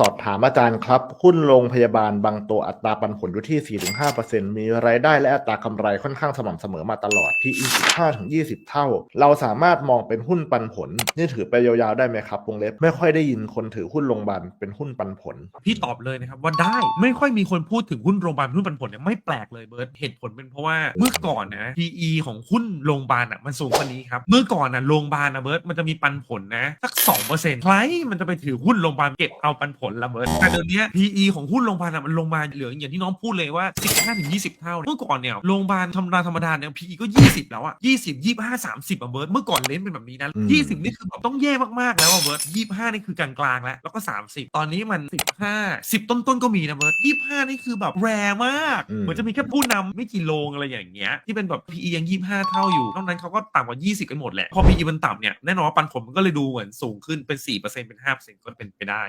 สอบถามอาจารย์ครับ หุ้นโรงพยาบาลบางตัวอัตราปันผลอยู่ที่ 4-5%มีรายได้และอัตรากำไรค่อนข้างสม่ำเสมอมาตลอด PE 15-20 เท่า เราสามารถมองเป็นหุ้นปันผล นี่ถือไปยาวๆได้ไหมครับวงเล็บ ไม่ค่อยได้ยินคนถือหุ้นโรงพยาบาลเป็นหุ้นปันผล พี่ตอบเลยนะครับว่าได้ไม่ค่อยมีคนพูดถึงหุ้นโรงพยาบาลหุ้นปันผลเนี่ยไม่แปลกเลยเบิร์ตเหตุผลเป็นเพราะว่าเมื่อก่อนนะ PE ของหุ้นโรงพยาบาลอะมันสูงกว่านี้ครับเมื่อก่อนอะโรงพยาบาลนะเบิร์ตมันจะมีปันผลนะสักสองเปอร์เซ็นต์ใครมันจะไปถือหุ้นโรงพยาบาลเก็บเอาปันผลละเบิร์ตแต่เดี๋ยวนี้ PE ของหุ้นโรงพยาบาลอะมันลงมาเหลืออย่างที่น้องพูดเลยว่า 15ถึง20 เท่า เมื่อก่อนเนี่ยโรงพยาบาลธรรมดาธรรมดาเนี่ย PE ก็ 20 แล้วอะ20 25 30อะเบิร์ตเมื่อก่อนเลนส์เป็นแบบนี้นะอืม20 นี่คือแบบต้องแย่มากๆแล้วอะเบิร์ต25 นี่คือกลางๆแล้วแล้วก็ 30 ตอนนี้มัน 15 10 ต้นๆก็มีนะเบิร์ต25 นี่คือแบบแรมากอืมเหมือนจะมีแค่ผู้นำไม่กี่โรงอะไรอย่างเงี้ยที่เป็นแบบ PE ยัง 25 เท่าอยู่นอกนั้นเขาก็ต่ำกว่า 20 กันหมดแหละพอ PE มันต่ำเนี่ยแน่นอนว่าปันผลมันก็เลยดูเหมือนสูงขึ้นเป็น 4%เป็น5%ก็เป็นไปได้